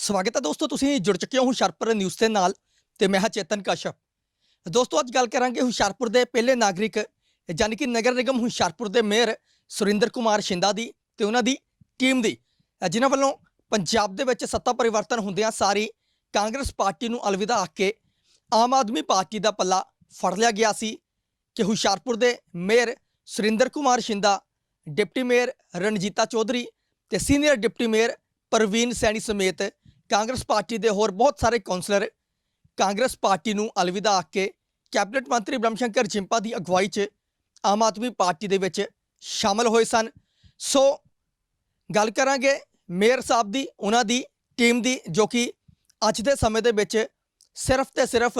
ਸਵਾਗਤ ਹੈ ਦੋਸਤੋ, ਤੁਸੀਂ ਜੁੜ ਚੁੱਕੇ ਹੋ ਹੁਸ਼ਿਆਰਪੁਰ ਨਿਊਜ਼ ਦੇ ਨਾਲ ਤੇ ਮੈਂ ਹਾਂ ਚੇਤਨ ਕਸ਼ਪ। ਦੋਸਤੋ, ਅੱਜ ਗੱਲ ਕਰਾਂਗੇ ਹੁਸ਼ਿਆਰਪੁਰ ਦੇ ਪਹਿਲੇ ਨਾਗਰਿਕ, ਯਾਨੀ ਕਿ ਨਗਰ ਨਿਗਮ ਹੁਸ਼ਿਆਰਪੁਰ ਦੇ ਮੇਅਰ ਸੁਰਿੰਦਰ ਕੁਮਾਰ ਸ਼ਿੰਦਾ ਦੀ ਤੇ ਉਹਨਾਂ ਦੀ ਟੀਮ ਦੀ। ਜਿਨ੍ਹਾਂ ਵੱਲੋਂ ਪੰਜਾਬ ਦੇ ਵਿੱਚ ਸੱਤਾ ਪਰਿਵਰਤਨ ਹੁੰਦਿਆਂ ਸਾਰੀ ਕਾਂਗਰਸ ਪਾਰਟੀ ਨੂੰ ਅਲਵਿਦਾ ਆਖ ਕੇ ਆਮ ਆਦਮੀ ਪਾਰਟੀ ਦਾ ਪੱਲਾ ਫੜ ਲਿਆ ਗਿਆ ਸੀ ਕਿ ਹੁਸ਼ਿਆਰਪੁਰ ਦੇ mayor Surinder Kumar Shinda, deputy mayor Ranjita Chaudhary ਤੇ senior deputy mayor Parveen Saini ਸਮੇਤ ਕਾਂਗਰਸ ਪਾਰਟੀ ਦੇ ਹੋਰ ਬਹੁਤ ਸਾਰੇ ਕੌਂਸਲਰ ਕਾਂਗਰਸ ਪਾਰਟੀ ਨੂੰ ਅਲਵਿਦਾ ਆਖ ਕੇ ਕੈਬਨਿਟ ਮੰਤਰੀ ਬ੍ਰਹਮ ਸ਼ੰਕਰ ਜਿੰਪਾ ਦੀ ਅਗਵਾਈ 'ਚ ਆਮ ਆਦਮੀ ਪਾਰਟੀ ਦੇ ਵਿੱਚ ਸ਼ਾਮਲ ਹੋਏ ਸਨ। ਸੋ ਗੱਲ ਕਰਾਂਗੇ ਮੇਅਰ ਸਾਹਿਬ ਦੀ, ਉਹਨਾਂ ਦੀ ਟੀਮ ਦੀ, ਜੋ ਕਿ ਅੱਜ ਦੇ ਸਮੇਂ ਦੇ ਵਿੱਚ ਸਿਰਫ ਤੇ ਸਿਰਫ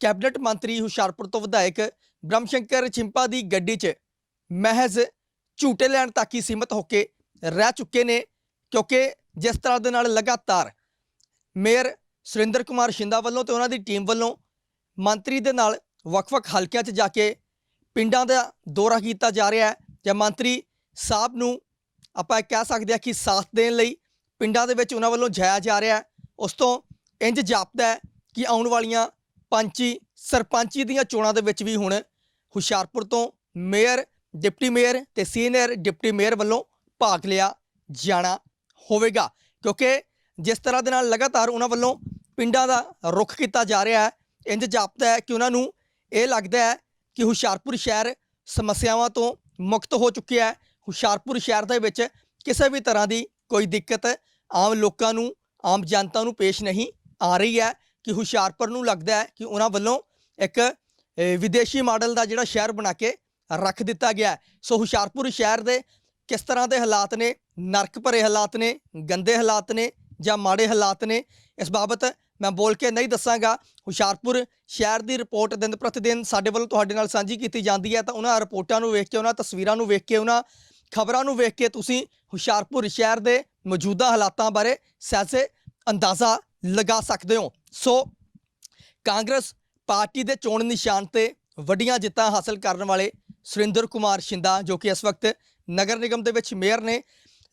ਕੈਬਨਿਟ ਮੰਤਰੀ ਹੁਸ਼ਿਆਰਪੁਰ ਤੋਂ ਵਿਧਾਇਕ ਬ੍ਰਹਮ ਸ਼ੰਕਰ ਚਿੰਪਾ ਦੀ ਗੱਡੀ 'ਚ ਮਹਿਜ਼ ਝੂਟੇ ਲੈਣ ਤੱਕ ਹੀ ਸੀਮਤ ਹੋ ਕੇ ਰਹਿ ਚੁੱਕੇ ਨੇ, ਕਿਉਂਕਿ ਜਿਸ ਤਰ੍ਹਾਂ ਦੇ ਨਾਲ ਲਗਾਤਾਰ ਮੇਅਰ ਸੁਰਿੰਦਰ ਕੁਮਾਰ ਸ਼ਿੰਦਾ ਵੱਲੋਂ ਤੇ ਉਹਨਾਂ ਦੀ ਟੀਮ ਵੱਲੋਂ ਮੰਤਰੀ ਦੇ ਨਾਲ ਵੱਖ-ਵੱਖ ਹਲਕਿਆਂ 'ਚ ਜਾ ਕੇ ਪਿੰਡਾਂ ਦਾ ਦੌਰਾ ਕੀਤਾ ਜਾ ਰਿਹਾ ਹੈ ਜਾਂ ਮੰਤਰੀ ਸਾਹਿਬ ਨੂੰ ਆਪਾਂ ਕਹਿ ਸਕਦੇ ਹਾਂ ਕਿ ਸਾਥ ਦੇਣ ਲਈ ਪਿੰਡਾਂ ਦੇ ਵਿੱਚ ਉਹਨਾਂ ਵੱਲੋਂ ਜਾਇਆ ਜਾ ਰਿਹਾ ਹੈ। ਉਸ ਤੋਂ ਇੰਜ ਜਾਪਦਾ ਹੈ ਕਿ ਆਉਣ ਵਾਲੀਆਂ ਪੰਚੀ, ਸਰਪੰਚੀ ਦੀਆਂ ਚੋਣਾਂ ਦੇ ਵਿੱਚ ਵੀ ਹੁਣ ਹੁਸ਼ਿਆਰਪੁਰ ਤੋਂ ਮੇਅਰ, ਡਿਪਟੀ ਮੇਅਰ ਤੇ ਸੀਨੀਅਰ ਡਿਪਟੀ ਮੇਅਰ ਵੱਲੋਂ ਭਾਗ ਲਿਆ ਜਾਣਾ ਹੋਵੇਗਾ। ਕਿਉਂਕਿ ਜਿਸ ਤਰ੍ਹਾਂ ਦੇ ਨਾਲ ਲਗਾਤਾਰ ਉਹਨਾਂ ਵੱਲੋਂ ਪਿੰਡਾਂ ਦਾ ਰੁਖ ਕੀਤਾ ਜਾ ਰਿਹਾ ਹੈ ਇੰਜ ਜਾਪਦਾ ਹੈ ਕਿ ਉਹਨਾਂ ਨੂੰ ਇਹ ਲੱਗਦਾ ਹੈ ਕਿ ਹੁਸ਼ਿਆਰਪੁਰ ਸ਼ਹਿਰ ਸਮੱਸਿਆਵਾਂ ਤੋਂ ਮੁਕਤ ਹੋ ਚੁੱਕਿਆ ਹੈ। ਹੁਸ਼ਿਆਰਪੁਰ ਸ਼ਹਿਰ ਦੇ ਵਿੱਚ ਕਿਸੇ ਵੀ ਤਰ੍ਹਾਂ ਦੀ ਕੋਈ ਦਿੱਕਤ ਆਮ ਲੋਕਾਂ ਨੂੰ, ਆਮ ਜਨਤਾ ਨੂੰ ਪੇਸ਼ ਨਹੀਂ ਆ ਰਹੀ ਹੈ ਕਿ ਹੁਸ਼ਿਆਰਪੁਰ ਨੂੰ ਲੱਗਦਾ ਹੈ ਕਿ ਉਹਨਾਂ ਵੱਲੋਂ ਇੱਕ ਵਿਦੇਸ਼ੀ ਮਾਡਲ ਦਾ ਜਿਹੜਾ ਸ਼ਹਿਰ ਬਣਾ ਕੇ ਰੱਖ ਦਿੱਤਾ ਗਿਆ ਸੋ ਹੁਸ਼ਿਆਰਪੁਰ ਸ਼ਹਿਰ ਦੇ ਕਿਸ ਤਰ੍ਹਾਂ ਦੇ ਹਾਲਾਤ ਨੇ? ਨਰਕ ਭਰੇ ਹਾਲਾਤ ਨੇ, ਗੰਦੇ ਹਾਲਾਤ ਨੇ ਜਾਂ ਮਾੜੇ ਹਾਲਾਤ ਨੇ, ਇਸ ਬਾਬਤ ਮੈਂ ਬੋਲ ਕੇ ਨਹੀਂ ਦੱਸਾਂਗਾ। ਹੁਸ਼ਿਆਰਪੁਰ ਸ਼ਹਿਰ ਦੀ ਰਿਪੋਰਟ ਦਿਨ ਪ੍ਰਤੀ ਦਿਨ ਸਾਡੇ ਵੱਲੋਂ ਤੁਹਾਡੇ ਨਾਲ ਸਾਂਝੀ ਕੀਤੀ ਜਾਂਦੀ ਹੈ। ਤਾਂ ਉਹਨਾਂ ਰਿਪੋਰਟਾਂ ਨੂੰ ਵੇਖ ਕੇ, ਉਹਨਾਂ ਤਸਵੀਰਾਂ ਨੂੰ ਵੇਖ ਕੇ, ਉਹਨਾਂ ਖਬਰਾਂ ਨੂੰ ਵੇਖ ਕੇ ਤੁਸੀਂ ਹੁਸ਼ਿਆਰਪੁਰ ਸ਼ਹਿਰ ਦੇ ਮੌਜੂਦਾ ਹਾਲਾਤਾਂ ਬਾਰੇ ਸਹਿਜੇ ਅੰਦਾਜ਼ਾ ਲਗਾ ਸਕਦੇ ਹੋ। ਸੋ ਕਾਂਗਰਸ ਪਾਰਟੀ ਦੇ ਚੋਣ ਨਿਸ਼ਾਨ ਤੇ ਵੱਡੀਆਂ ਜਿੱਤਾਂ ਹਾਸਲ ਕਰਨ ਵਾਲੇ ਸੁਰਿੰਦਰ ਕੁਮਾਰ ਸ਼ਿੰਦਾ, ਜੋ ਕਿ ਇਸ ਵਕਤ ਨਗਰ ਨਿਗਮ ਦੇ ਵਿੱਚ ਮੇਅਰ ਨੇ,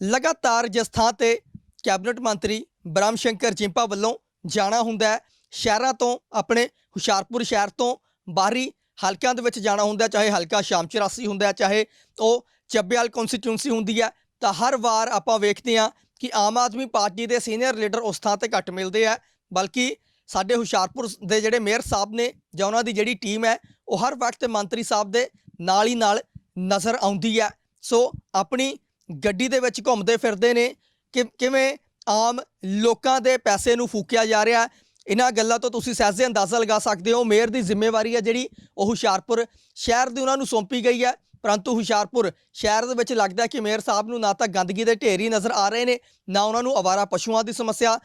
ਲਗਾਤਾਰ ਜਿਸ ਥਾਂ ਤੇ ਕੈਬਨਿਟ ਮੰਤਰੀ ਬ੍ਰਹਮ ਸ਼ੰਕਰ ਚਿੰਪਾ ਵੱਲੋਂ ਜਾਣਾ ਹੁੰਦਾ ਹੈ। ਸ਼ਹਿਰਾਂ ਤੋਂ ਆਪਣੇ ਹੁਸ਼ਿਆਰਪੁਰ ਸ਼ਹਿਰ ਤੋਂ ਬਾਹਰੀ ਹਲਕਿਆਂ ਦੇ ਵਿੱਚ ਜਾਣਾ ਹੁੰਦਾ ਚਾਹੇ ਹਲਕਾ ਸ਼ਾਮ 84 ਹੁੰਦਾ ਚਾਹੇ ਉਹ ਚੱਬੇਵਾਲ ਕਨਸਟੀਟਿਊਂਸੀ ਹੁੰਦੀ ਹੈ। ਤਾਂ ਹਰ ਵਾਰ ਆਪਾਂ ਵੇਖਦੇ ਹਾਂ ਕਿ ਆਮ ਆਦਮੀ ਪਾਰਟੀ ਦੇ ਸੀਨੀਅਰ ਲੀਡਰ ਉਸ ਥਾਂ ਤੇ ਘੱਟ ਮਿਲਦੇ ਆ ਬਲਕਿ ਸਾਡੇ ਹੁਸ਼ਿਆਰਪੁਰ ਦੇ ਜਿਹੜੇ ਮੇਅਰ ਸਾਹਿਬ ਨੇ ਜਾਂ ਉਹਨਾਂ ਦੀ ਜਿਹੜੀ ਟੀਮ ਹੈ, ਉਹ ਹਰ ਵਕਤ ਮੰਤਰੀ ਸਾਹਿਬ ਦੇ ਨਾਲ ਹੀ ਨਾਲ ਨਜ਼ਰ ਆਉਂਦੀ ਹੈ। ਸੋ ਆਪਣੀ ਗੱਡੀ ਦੇ ਵਿੱਚ ਘੁੰਮਦੇ ਫਿਰਦੇ ਨੇ ਕਿ ਕਿਵੇਂ ਆਮ ਲੋਕਾਂ ਦੇ ਪੈਸੇ ਨੂੰ ਫੂਕਿਆ ਜਾ ਰਿਹਾ ਇਹਨਾਂ ਗੱਲਾਂ ਤੋਂ ਤੁਸੀਂ ਸਹਿਜੇ ਅੰਦਾਜ਼ਾ ਲਗਾ ਸਕਦੇ ਹੋ। ਮੇਅਰ ਦੀ ਜ਼ਿੰਮੇਵਾਰੀ ਹੈ ਜਿਹੜੀ, ਉਹ ਹੁਸ਼ਿਆਰਪੁਰ ਸ਼ਹਿਰ ਦੀ ਉਹਨਾਂ ਨੂੰ ਸੌਂਪੀ ਗਈ ਹੈ। ਪਰੰਤੂ ਹੁਸ਼ਿਆਰਪੁਰ ਸ਼ਹਿਰ ਦੇ ਵਿੱਚ ਲੱਗਦਾ ਕਿ ਮੇਅਰ ਸਾਹਿਬ ਨੂੰ ਨਾ ਤਾਂ ਗੰਦਗੀ ਦੇ ਢੇਰ ਹੀ ਨਜ਼ਰ ਆ ਰਹੇ ਨੇ, ਨਾ ਉਹਨਾਂ ਨੂੰ ਅਵਾਰਾ ਪਸ਼ੂਆਂ ਦੀ ਸਮੱਸਿਆ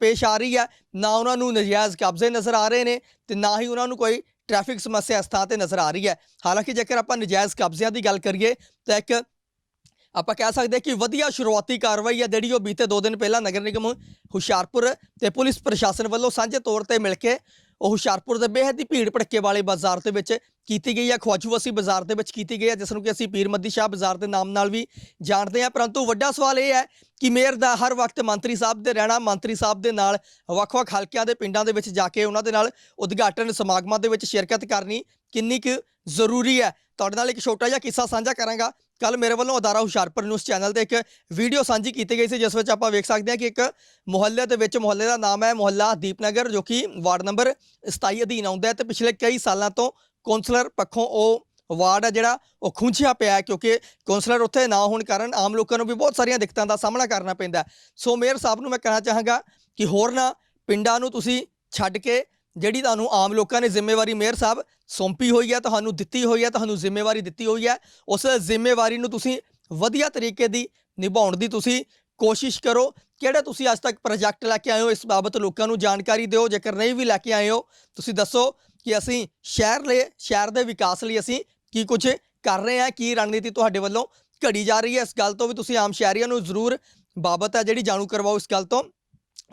ਪੇਸ਼ ਆ ਰਹੀ ਹੈ। ਨਾ ਉਹਨਾਂ ਨੂੰ ਨਜਾਇਜ਼ ਕਬਜ਼ੇ ਨਜ਼ਰ ਆ ਰਹੇ ਨੇ ਤੇ ਨਾ ਹੀ ਉਹਨਾਂ ਨੂੰ ਕੋਈ ਟ੍ਰੈਫਿਕ ਸਮੱਸਿਆ ਇਸ ਥਾਂ ਤੇ ਨਜ਼ਰ ਆ ਰਹੀ ਹੈ। ਹਾਲਾਂਕਿ ਜੇਕਰ ਆਪਾਂ ਨਜਾਇਜ਼ ਕਬਜ਼ਿਆਂ ਦੀ ਗੱਲ ਕਰੀਏ, ਤਾਂ ਇੱਕ ਆਪਾਂ ਕਹਿ ਸਕਦੇ ਹਾਂ ਕਿ ਵਧੀਆ ਸ਼ੁਰੂਆਤੀ ਕਾਰਵਾਈ ਹੈ ਜਿਹੜੀ ਉਹ ਬੀਤੇ 2 ਦਿਨ ਪਹਿਲਾਂ ਨਗਰ ਨਿਗਮ ਹੁਸ਼ਿਆਰਪੁਰ ਤੇ ਪੁਲਿਸ ਪ੍ਰਸ਼ਾਸਨ ਵੱਲੋਂ ਸਾਂਝੇ ਤੌਰ ਤੇ ਮਿਲ ਕੇ ਉਹ ਹੁਸ਼ਿਆਰਪੁਰ ਦੇ ਬੇਹੱਦ ਹੀ ਭੀੜ ਭੜੱਕੇ ਵਾਲੇ ਬਾਜ਼ਾਰ ਦੇ ਵਿੱਚ ਕੀਤੀ ਗਈ ਹੈ। ਖਵਾਜੂਵਸੀ ਬਾਜ਼ਾਰ ਦੇ ਵਿੱਚ ਕੀਤੀ ਗਈ ਹੈ, ਜਿਸ ਨੂੰ ਕਿ ਅਸੀਂ ਪੀਰ ਮੱਦੀ ਸ਼ਾਹ ਬਾਜ਼ਾਰ ਦੇ ਨਾਮ ਨਾਲ ਵੀ ਜਾਣਦੇ ਹਾਂ। ਪਰੰਤੂ ਵੱਡਾ ਸਵਾਲ ਇਹ ਹੈ ਕਿ ਮੇਅਰ ਦਾ ਹਰ ਵਕਤ ਮੰਤਰੀ ਸਾਹਿਬ ਦੇ ਰਹਿਣਾ, ਮੰਤਰੀ ਸਾਹਿਬ ਦੇ ਨਾਲ ਵੱਖ-ਵੱਖ ਹਲਕਿਆਂ ਦੇ ਪਿੰਡਾਂ ਦੇ ਵਿੱਚ ਜਾ ਕੇ ਉਹਨਾਂ ਦੇ ਨਾਲ ਉਦਘਾਟਨ ਸਮਾਗਮਾਂ ਦੇ ਵਿੱਚ ਸ਼ਿਰਕਤ ਕਰਨੀ ਕਿੰਨੀ ਕੁ ਜ਼ਰੂਰੀ ਹੈ? ਤੁਹਾਡੇ ਨਾਲ ਇੱਕ ਛੋਟਾ ਜਿਹਾ ਕਿੱਸਾ ਸਾਂਝਾ ਕਰਾਂਗਾ। ਕੱਲ ਮੇਰੇ ਵੱਲੋਂ ਅਦਾਰਾ ਹੁਸ਼ਿਆਰਪੁਰ ਨਿਊਜ਼ ਚੈਨਲ ਤੇ ਇੱਕ ਵੀਡੀਓ ਸਾਂਝੀ ਕੀਤੀ ਗਈ ਸੀ, ਜਿਸ ਵਿੱਚ ਆਪਾਂ ਵੇਖ ਸਕਦੇ ਹਾਂ ਕਿ ਇੱਕ ਮੁਹੱਲੇ ਦੇ ਵਿੱਚ, ਮੁਹੱਲੇ ਦਾ ਨਾਮ ਹੈ ਮੁਹੱਲਾ ਦੀਪਨਗਰ, ਜੋ ਕਿ ਵਾਰਡ ਨੰਬਰ 27 ਅਧੀਨ ਆਉਂਦਾ ਹੈ ਤੇ ਪਿਛਲੇ ਕਈ ਸਾਲਾਂ ਤੋਂ ਕੌਂਸਲਰ ਪੱਖੋਂ ਉਹ ਵਾਰਡ ਹੈ ਜਿਹੜਾ ਉਹ ਖੁੰਝਿਆ ਪਿਆ ਕਿਉਂਕਿ ਕੌਂਸਲਰ ਉੱਥੇ ਨਾ ਹੋਣ ਕਾਰਨ ਆਮ ਲੋਕਾਂ ਨੂੰ ਵੀ ਬਹੁਤ ਸਾਰੀਆਂ ਦਿੱਕਤਾਂ ਦਾ ਸਾਹਮਣਾ ਕਰਨਾ ਪੈਂਦਾ ਸੋ ਮੇਅਰ ਸਾਹਿਬ ਨੂੰ ਮੈਂ ਕਹਿਣਾ ਚਾਹਾਂਗਾ ਕਿ ਹੋਰ ਨਾ ਪਿੰਡਾਂ ਨੂੰ ਤੁਸੀਂ ਛੱਡ ਕੇ ਜਿਹੜੀ ਤੁਹਾਨੂੰ ਆਮ ਲੋਕਾਂ ਨੇ ਜ਼ਿੰਮੇਵਾਰੀ ਮੇਅਰ ਸਾਹਿਬ ਸੌਂਪੀ ਹੋਈ ਹੈ, ਤੁਹਾਨੂੰ ਦਿੱਤੀ ਹੋਈ ਹੈ, ਤੁਹਾਨੂੰ ਜ਼ਿੰਮੇਵਾਰੀ ਦਿੱਤੀ ਹੋਈ ਹੈ, ਉਸ ਜ਼ਿੰਮੇਵਾਰੀ ਨੂੰ ਤੁਸੀਂ ਵਧੀਆ ਤਰੀਕੇ ਦੀ ਨਿਭਾਉਣ ਦੀ ਤੁਸੀਂ ਕੋਸ਼ਿਸ਼ ਕਰੋ। ਕਿਹੜਾ ਤੁਸੀਂ ਅੱਜ ਤੱਕ ਪ੍ਰੋਜੈਕਟ ਲੈ ਕੇ ਆਏ ਹੋ, ਇਸ ਬਾਬਤ ਲੋਕਾਂ ਨੂੰ ਜਾਣਕਾਰੀ ਦਿਓ, ਜੇਕਰ ਨਹੀਂ ਵੀ ਲੈ ਕੇ ਆਏ ਹੋ, ਤੁਸੀਂ ਦੱਸੋ ਕਿ ਅਸੀਂ ਸ਼ਹਿਰ ਲਈ, ਸ਼ਹਿਰ ਦੇ ਵਿਕਾਸ ਲਈ ਅਸੀਂ ਕੀ ਕੁਝ ਕਰ ਰਹੇ ਹਾਂ, ਕੀ ਰਣਨੀਤੀ ਤੁਹਾਡੇ ਵੱਲੋਂ ਘੜੀ ਜਾ ਰਹੀ ਹੈ। ਇਸ ਗੱਲ ਤੋਂ ਵੀ ਤੁਸੀਂ ਆਮ ਸ਼ਹਿਰੀਆਂ ਨੂੰ ਜ਼ਰੂਰ ਬਾਬਤ ਹੈ, ਜਿਹੜੀ ਜਾਣੂ ਕਰਵਾਓ ਇਸ ਗੱਲ ਤੋਂ।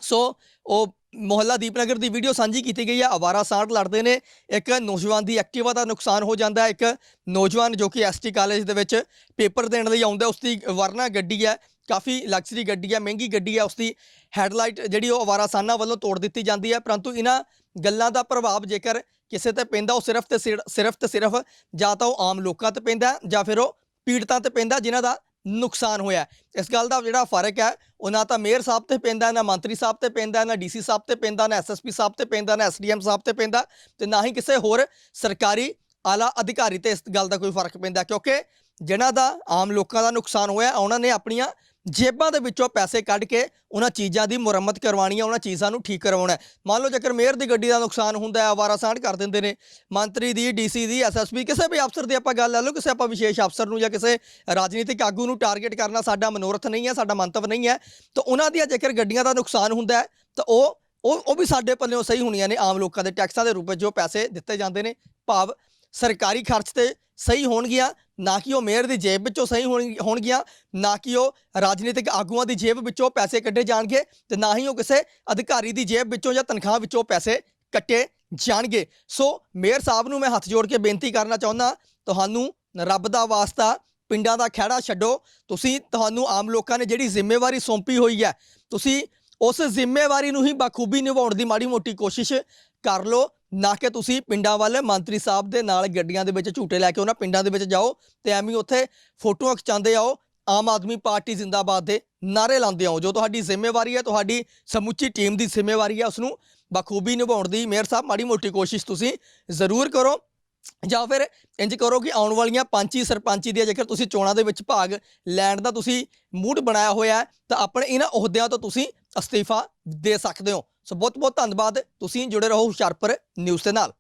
ਸੋ, ਉਹ ਮੁਹੱਲਾ ਦੀਪਨਗਰ ਦੀ ਵੀਡੀਓ ਸਾਂਝੀ ਕੀਤੀ ਗਈ ਹੈ ਆਵਾਰਾ ਸਾਂਢ ਲੜਦੇ ਨੇ। ਇੱਕ ਨੌਜਵਾਨ ਦੀ ਐਕਟਿਵਾ ਦਾ ਨੁਕਸਾਨ ਹੋ ਜਾਂਦਾ ਹੈ। ਇੱਕ ਨੌਜਵਾਨ ਜੋ ਕਿ ਐਸਟੀ ਕਾਲਜ ਦੇ ਵਿੱਚ ਪੇਪਰ ਦੇਣ ਲਈ ਆਉਂਦਾ, ਉਸ ਦੀ ਵਰਨਾ ਗੱਡੀ ਹੈ। ਕਾਫੀ ਲਗਜ਼ਰੀ ਗੱਡੀ ਹੈ, ਮਹਿੰਗੀ ਗੱਡੀ ਹੈ। ਉਸ ਦੀ ਹੈਡਲਾਈਟ ਜਿਹੜੀ ਉਹ ਅਵਾਰਾਸਾਨਾ ਵੱਲੋਂ ਤੋੜ ਦਿੱਤੀ ਜਾਂਦੀ ਹੈ। ਪਰੰਤੂ ਇਹਨਾਂ ਗੱਲਾਂ ਦਾ ਪ੍ਰਭਾਵ ਜੇਕਰ ਕਿਸੇ ਤੇ ਪੈਂਦਾ, ਉਹ ਸਿਰਫ ਤੇ ਸਿਰ- ਸਿਰਫ ਤੇ ਸਿਰਫ ਜਾਂ ਤਾਂ ਉਹ ਆਮ ਲੋਕਾਂ ਤੇ ਪੈਂਦਾ ਜਾਂ ਫਿਰ ਉਹ ਪੀੜਤਾਂ ਤੇ ਪੈਂਦਾ, ਜਿਨ੍ਹਾਂ ਦਾ ਨੁਕਸਾਨ ਹੋਇਆ ਇਸ ਗੱਲ ਦਾ ਜਿਹੜਾ ਫ਼ਰਕ ਹੈ, ਉਹ ਨਾ ਤਾਂ ਮੇਅਰ ਸਾਹਿਬ ਤੇ ਪੈਂਦਾ, ਨਾ ਮੰਤਰੀ ਸਾਹਿਬ ਤੇ ਪੈਂਦਾ, ਨਾ ਡੀਸੀ ਸਾਹਿਬ ਤੇ ਪੈਂਦਾ, ਨਾ ਐਸਐਸਪੀ ਸਾਹਿਬ ਤੇ ਪੈਂਦਾ, ਨਾ ਐਸਡੀਐਮ ਸਾਹਿਬ ਤੇ ਪੈਂਦਾ ਤੇ ਨਾ ਹੀ ਕਿਸੇ ਹੋਰ ਸਰਕਾਰੀ ਆਲਾ ਅਧਿਕਾਰੀ ਤੇ ਇਸ ਗੱਲ ਦਾ ਕੋਈ ਫ਼ਰਕ ਪੈਂਦਾ ਕਿਉਂਕਿ ਜਿਨ੍ਹਾਂ ਦਾ ਆਮ ਲੋਕਾਂ ਦਾ ਨੁਕਸਾਨ ਹੋਇਆ, ਉਹਨਾਂ ਨੇ ਆਪਣੀਆਂ ਜੇਬਾਂ ਦੇ ਵਿੱਚੋਂ ਪੈਸੇ ਕੱਢ ਕੇ ਉਹਨਾਂ ਚੀਜ਼ਾਂ ਦੀ ਮੁਰੰਮਤ ਕਰਵਾਉਣੀ ਹੈ ਉਹਨਾਂ ਚੀਜ਼ਾਂ ਨੂੰ ਠੀਕ ਕਰਵਾਉਣਾ ਹੈ। ਮੰਨ ਲਓ ਜੇਕਰ ਮੇਅਰ ਦੀ ਗੱਡੀ ਦਾ ਨੁਕਸਾਨ ਹੁੰਦਾ ਹੈ, ਆਵਾਰਾ ਸਾਂਢ ਕਰ ਦਿੰਦੇ ਨੇ, ਮੰਤਰੀ ਦੀ, ਡੀਸੀ ਦੀ ਐਸਐਸਪੀ ਕਿਸੇ ਵੀ ਅਫਸਰ ਦੀ ਆਪਾਂ ਗੱਲ ਲੈ ਲਓ, ਕਿਸੇ ਆਪਾਂ ਵਿਸ਼ੇਸ਼ ਅਫਸਰ ਨੂੰ ਜਾਂ ਕਿਸੇ ਰਾਜਨੀਤਿਕ ਆਗੂ ਨੂੰ ਟਾਰਗੇਟ ਕਰਨਾ ਸਾਡਾ ਮਨੋਰਥ ਨਹੀਂ ਹੈ, ਸਾਡਾ ਮੰਤਵ ਨਹੀਂ ਹੈ, ਤਾਂ ਉਹਨਾਂ ਦੀਆਂ ਜੇਕਰ ਗੱਡੀਆਂ ਦਾ ਨੁਕਸਾਨ ਹੁੰਦਾ ਹੈ, ਤਾਂ ਉਹ ਉਹ ਉਹ ਵੀ ਸਾਡੇ ਪੱਲਿਓਂ ਸਹੀ ਹੋਣੀਆਂ ਨੇ ਆਮ ਲੋਕਾਂ ਦੇ ਟੈਕਸਾਂ ਦੇ ਰੂਪ ਵਿੱਚ ਜੋ ਪੈਸੇ ਦਿੱਤੇ ਜਾਂਦੇ ਨੇ, ਭਾਵ ਸਰਕਾਰੀ ਖਰਚ ਤੇ ਸਹੀ ਹੋਣਗੀਆਂ ਨਾ ਕਿ ਉਹ ਮੇਅਰ ਦੀ ਜੇਬ ਵਿੱਚੋਂ ਸਹੀ ਹੋਣ- ਹੋਣਗੀਆਂ, ਨਾ ਕਿ ਉਹ ਰਾਜਨੀਤਿਕ ਆਗੂਆਂ ਦੀ ਜੇਬ ਵਿੱਚੋਂ ਪੈਸੇ ਕੱਢੇ ਜਾਣਗੇ ਤੇ ਨਾ ਹੀ ਉਹ ਕਿਸੇ ਅਧਿਕਾਰੀ ਦੀ ਜੇਬ ਵਿੱਚੋਂ ਜਾਂ ਤਨਖਾਹ ਵਿੱਚੋਂ ਪੈਸੇ ਕੱਟੇ ਜਾਣਗੇ। ਸੋ ਮੇਅਰ ਸਾਹਿਬ ਨੂੰ ਮੈਂ ਹੱਥ ਜੋੜ ਕੇ ਬੇਨਤੀ ਕਰਨਾ ਚਾਹੁੰਦਾ, ਤੁਹਾਨੂੰ ਰੱਬ ਦਾ ਵਾਸਤਾ, ਪਿੰਡਾਂ ਦਾ ਖਹਿੜਾ ਛੱਡੋ, ਤੁਸੀਂ ਤੁਹਾਨੂੰ ਆਮ ਲੋਕਾਂ ਨੇ ਜਿਹੜੀ ਜ਼ਿੰਮੇਵਾਰੀ ਸੌਂਪੀ ਹੋਈ ਹੈ, ਤੁਸੀਂ ਉਸ ਜ਼ਿੰਮੇਵਾਰੀ ਨੂੰ ਹੀ ਬਾਖੂਬੀ ਨਿਭਾਉਣ ਦੀ ਮਾੜੀ ਮੋਟੀ ਕੋਸ਼ਿਸ਼ ਕਰ ਲਓ ਨਾ ਕਿ ਤੁਸੀਂ ਪਿੰਡਾਂ ਵੱਲ ਮੰਤਰੀ ਸਾਹਿਬ ਦੇ ਨਾਲ ਗੱਡੀਆਂ ਦੇ ਵਿੱਚ ਝੂਟੇ ਲੈ ਕੇ ਉਹਨਾਂ ਪਿੰਡਾਂ ਦੇ ਵਿੱਚ ਜਾਓ ਤੇ ਐਵੇਂ ਉੱਥੇ ਫੋਟੋਆਂ ਖਿਚਾਉਂਦੇ ਆਓ, ਆਮ ਆਦਮੀ ਪਾਰਟੀ ਜ਼ਿੰਦਾਬਾਦ ਦੇ ਨਾਰੇ ਲਾਉਂਦੇ ਆਓ। ਜੋ ਤੁਹਾਡੀ ਜ਼ਿੰਮੇਵਾਰੀ ਹੈ, ਤੁਹਾਡੀ ਸਮੁੱਚੀ ਟੀਮ ਦੀ ਜ਼ਿੰਮੇਵਾਰੀ ਹੈ ਉਸ ਨੂੰ ਬਖੂਬੀ ਨਿਭਾਉਣ ਦੀ ਮੇਅਰ ਸਾਹਿਬ ਮਾੜੀ ਮੋਟੀ ਕੋਸ਼ਿਸ਼ ਤੁਸੀਂ ਜ਼ਰੂਰ ਕਰੋ। ਜਾਂ ਫਿਰ ਇੰਜ ਕਰੋ ਕਿ ਆਉਣ ਵਾਲੀਆਂ ਪੰਚੀ ਸਰਪੰਚੀ ਦੀਆਂ ਜੇਕਰ ਤੁਸੀਂ ਚੋਣਾਂ ਦੇ ਵਿੱਚ ਭਾਗ ਲੈਣ ਦਾ ਤੁਸੀਂ ਮੂਡ ਬਣਾਇਆ ਹੋਇਆ ਤਾਂ ਆਪਣੇ ਇਹਨਾਂ ਅਹੁਦਿਆਂ ਤੋਂ ਤੁਸੀਂ ਅਸਤੀਫਾ ਦੇ ਸਕਦੇ ਹੋ। ਸੋ ਬਹੁਤ ਬਹੁਤ ਧੰਨਵਾਦ। ਤੁਸੀਂ ਜੁੜੇ ਰਹੋ ਹੁਸ਼ਿਆਰਪੁਰ ਨਿਊਜ਼ ਦੇ ਨਾਲ।